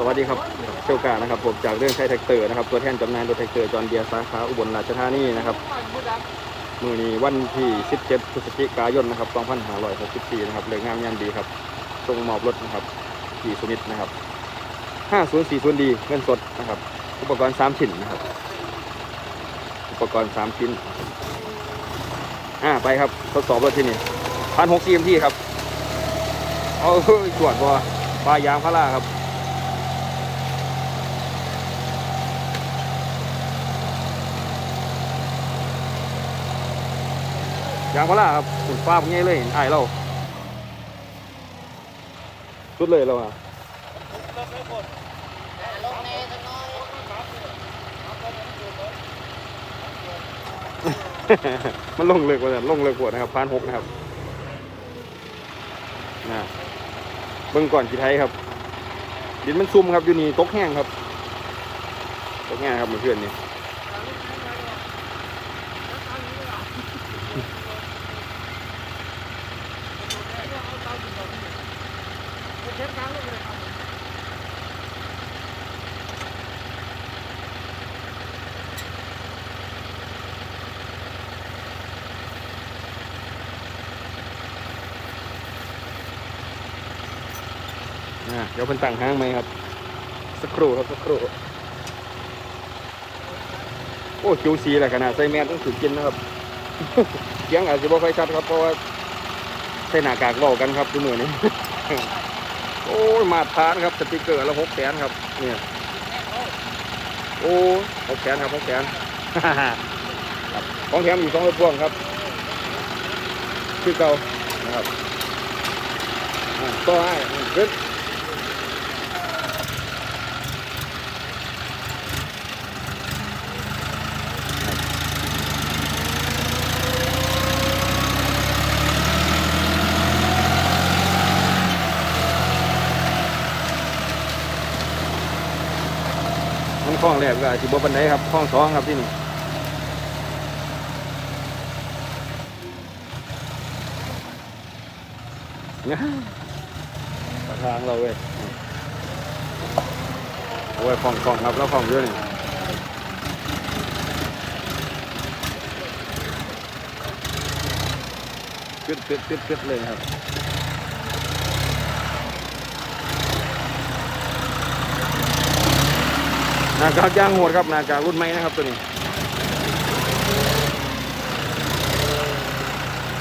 สวัสดีครับเชลกานะครับผมจากเรื่องใช้แท็กเตอร์นะครับตัวแทนจำหน่ายรถแท็กเตอร์จอห์นเดียสาขาอุบลราชธานีนะครับมือนี้วันที่ 17 พฤศจิกายนนะครับ2564นะครับเรื่องงามยามดีครับส่งมอบรถนะครับที่สุนิตนะครับ5040ดีเงินสดนะครับอุปกรณ์ 3 ชิ้นนะครับ อุปกรณ์ 3 ชิ้นอ่าไปครับทดสอบรถที่นี่พันหกซีเอ็มที่ครับเอาเฮ้ยตรวจบ่ปลายางพาราครับ ยางพาราครับฝุ่นฟ้าพวกนี้เลยไอ้เราสุดเลยเราอะมันลงเลิกว่าลงเลิกว่านะครับพานหกนะครับนะเบิ่งก่อนกี่ไทยครับ ดินมันซุ่มครับอยู่นี่ตกแห้งครับตกแห้งครับเมื่อคืนนี้ อ่าเดี๋ยวเพิ่นตั้งห้างไหมครับ สักครู่ครับสักครู่โอ้คิวซีแหละขนาดใส่แมสต้องถือกินนะครับเสียงอาจจะบ่ค่อยชัดครับเพราะว่าใส่หน้ากากเว้ากันครับทุกมือนี้โอ้ยมาทานครับสติกเกอร์ละหกแสนครับ เนี่ย โอ้หกแสนครับหกแสนของแถมอยู่สองรถพ่วงครับคือเก่านะครับต่อให้ขึ้น มันคล้องแรกก็สิบบันไดครับคล้องสองครับที่นี่เนี่ยทางเราเว้ยโอ้ยของของครับแล้วของเยอะนี่ตึ๊ดตึ๊ดตึ๊ดตึ๊ดเลยครับ หนากากยางโหดครับหนากากรุ่นใหม่นะครับตัวนี้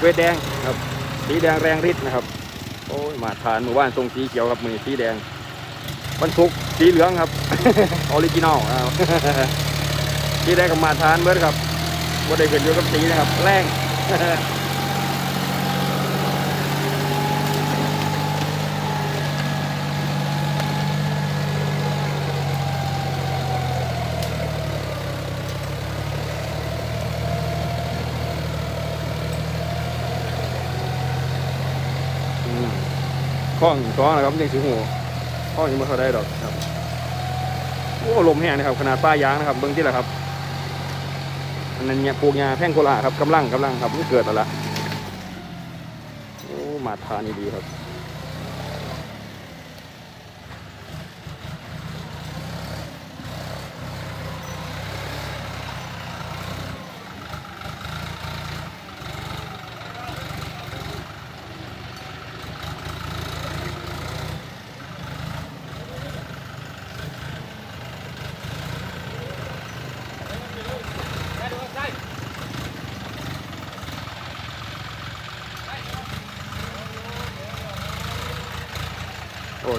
เวทแดงครับสีแดงแรงฤทธิ์นะครับ โอ้ยมาทานหมู่บ้านทรงสีเขียวครับมือสีแดงบรรทุกสีเหลืองครับออริจินอลครับสีแดงกับมาทานเบิร์ดครับว่าได้เห็นอยู่กับสีนะครับ แรง ข้องสองนะครับยังสีหูข้องยังไม่เข้าได้ดอกครับโอ้ลมแห้งนะครับ ขนาดป้ายยางนะครับ เบื้องที่แหละครับอันนั้นเนี่ยปลูกยาแพ่งโคลาครับกำลังกำลังครับมันเกิดแล้วละโอ้มาทานนี่ดีครับ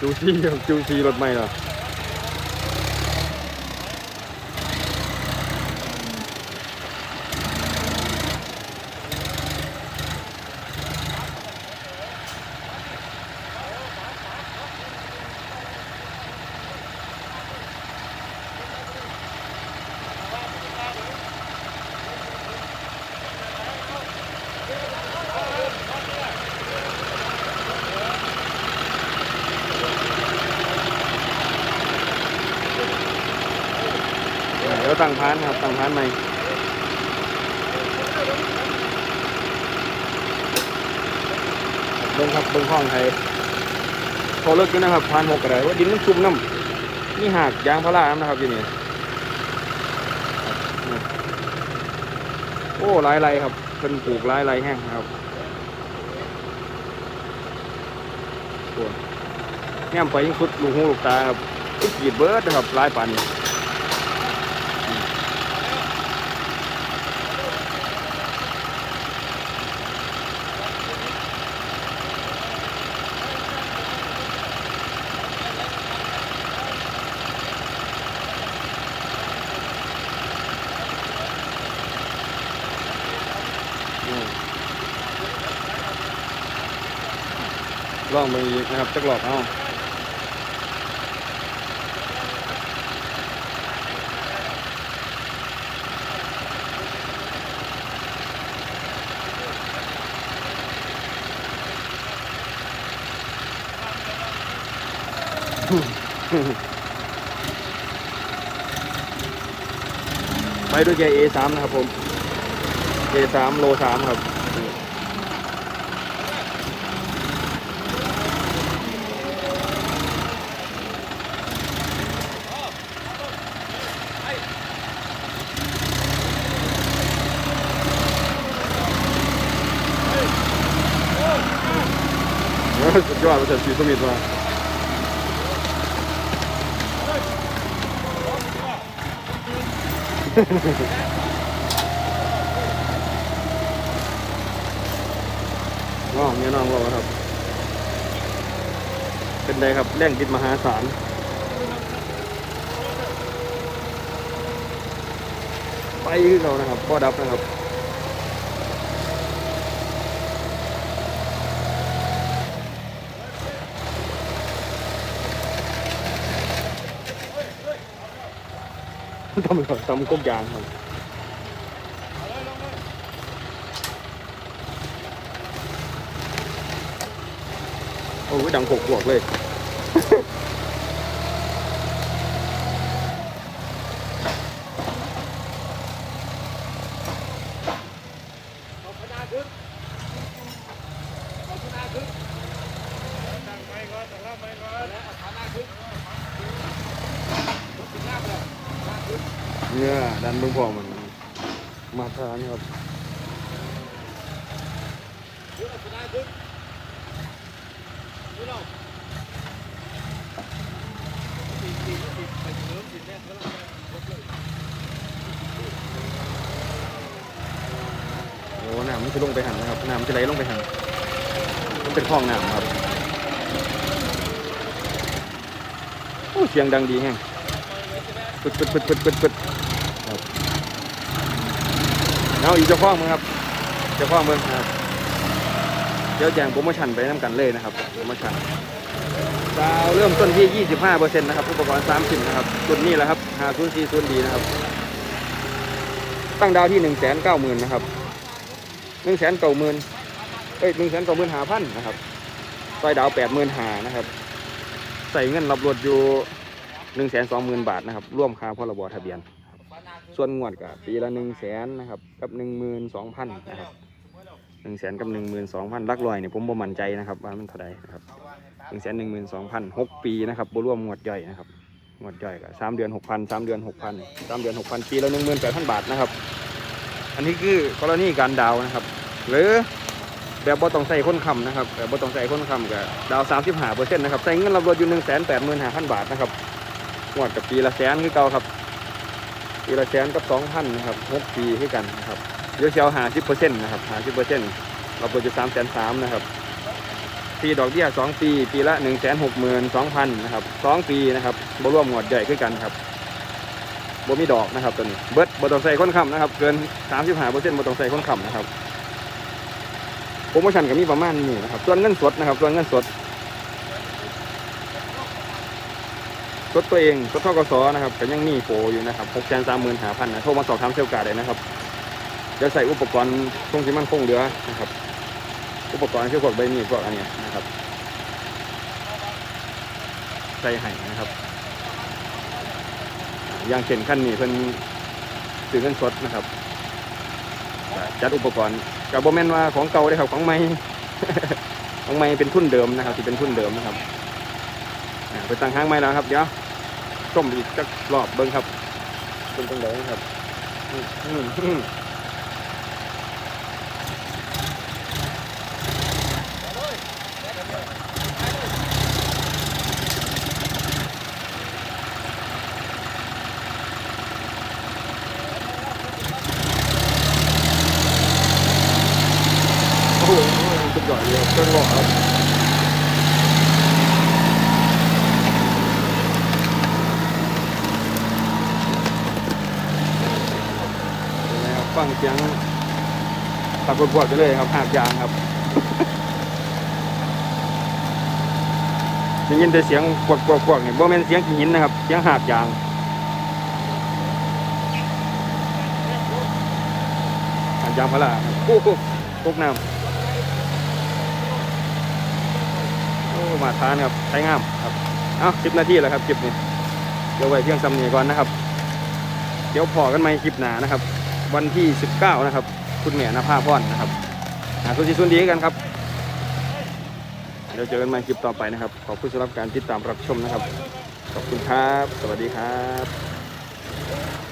จูซี่จูซี่รถใหม่เหรอ ตั้งพานครับตั้งพานใหม่เบิ้งครับเบิ้งห้องไทยพอเลิกกินนะครับพานหกกระไดว่าดินมันชุ่มน้มีหากยางพารานนะครับอยู่นี่โอ้ลายไรครับเพิ่นปลูกลายไรแห้งครับโอ้แง้มไปยิ่งสุดลูกหูลูกตาครับอุ๊ยกรีดเบิร์ดนะครับลายปาน ลองมาอีกนะครับจักหลอกเอาไปด้วยแก A3 นะครับผม A3 โล3ครับ สุดยอดประเสริฐศรีสมิทมาน้องเนี่ยน้องเราครับ เป็นไงครับแร่งดิดมหาศาลไปคือเขานะครับพ่อดับนะครับ ทำก่อนทำกุ๊กยางครับ โอ้ยดังหกบวก เนี่ยดันเบิ่งพอมันมาทานครับโอ้น้ำมันจะลงไปหันนะครับน้ำมันจะไหลลงไปหันมันเป็นคลองน้ำครับโอ้เสียงดังดีแฮงปึดปึดปึดปึดปึดปึดครับ เอาอีกเจ้าข้องมึงครับ เจ้าข้องมึงครับเดี๋ยวแจงโปรโมชั่นไปน้ำกันเลยนะครับโปรโมชั่นดาวเริ่มต้นที่ 25%นะครับอุปกรณ์30นะครับจุดนี้แหละครับ504ส่วนดีนะครับ ตั้งดาวที่ 190,000นะครับหนึ่งแสนเก้าหมื่นเอ้ยหนึ่งแสนเก้าหมื่นหาพันนะครับซอยดาวแปดหมื่นหานะครับ ใส่เงินรับรถอยู่หนึ่งแสนสองหมื่นบาทนะครับ ร่วมค่าพรบทะเบียน ส่วนงวดกับปีละหนึ่งแสนนะครับกับหนึ่งหมื่นสองพันนะครับหนึ่งแสนกับหนึ่งหมื่นสองพันลักลอยเนี่ยผมบ่มั่นใจนะครับว่ามันเท่าใดนะครับหนึ่งแสนหนึ่งหมื่นสองพันหกปีนะครับบ่รวมงวดย่อยนะครับงวดย่อยกับสามเดือนหกพันสามเดือนหกพันสามเดือนหกพันปีละหนึ่งหมื่นแปดพันบาทนะครับ อันนี้คือกรณีการดาวนะครับ หรือแบบบ่ต้องใส่ค้นคำนะครับแบบบ่ต้องใส่ค้นคำกับดาวสามสิบห้าเปอร์เซ็นต์นะครับใส่เงินรับรถอยู่หนึ่งแสนแปดหมื่นห้าพันบาทนะครับงวดกับปีละแสนคือเก่าครับ ปีละแสนกับสองพันนะครับหกปีให้กันนะครับเดี๋ยวเชียวหาสิบเปอร์เซ็นต์นะครับหาสิบเปอร์เซ็นต์เรับรถอยู่สามแสนสามนะครับปีดอกเบี้ยสองปี ปีละหนึ่งแสนหกหมื่นสองพันนะครับสองปีนะครับบ่รวมงวดใหญ่คือกันครับบ่มีดอกนะครับตัวนี้เบิร์ดบ่ต้องใส่คนคำนะครับ เกิน35เปอร์เซ็นต์บ่ต้องใส่คนคำนะครับโปรโมชั่นก็มีประมาณนี้นะครับส่วนเงินสดนะครับส่วนเงินสด สดตัวเองสดทกสนะครับก็ยังมีโปรอยู่นะครับ6 3 5 0 0 0นะโทรมาสอบถามเซลล์การ์ดได้นะครับจะใส่อุปกรณ์ทงที่มันคงเหลือนะครับ อุปกรณ์คือพวกใบมีดพวกอันเนี้ยนะครับใส่ให้นะครับอย่างเช่นขั้นนี้เพิ่นซื้อเงินสดนะครับจัดอุปกรณ์กับโบแมนว่าของเก่าเลยครับของใหม่ของใหม่เป็นทุนเดิมนะครับที่เป็นทุนเดิมนะครับไปตั้งห้างใหม่แล้วครับเดี๋ยว ชมอีกจักรอบเบิ้งครับเป็นจังไดครับอืมอืมอืมโอ้โหสุดยอดเลยเครื่องหล่อครับนะครับ ฟังเสียงตัดบวดๆไปเลยครับหากยางครับได้ยินแต่เสียงกวดกวดกวดเนี่ยบ่แม่นเสียงหินนะครับ เสียงหากยางหากยางพาราโอ้โหพกน้ำโอ้มาทานครับใช้งามครับเอาสิบนาทีแล้วครับคลิปนี้เดี๋ยวไว้เพียงสำนีก่อนนะครับ เดี๋ยวพอกันไหมคลิปหนานะครับ วันที่ 19 นะครับ คุณแม่นภาพรนะครับหาสุจิสุนดีกันครับ เดี๋ยวเจอกันใหม่คลิปต่อไปนะครับ ขอบคุณสำหรับการติดตามรับชมนะครับ ขอบคุณครับ สวัสดีครับ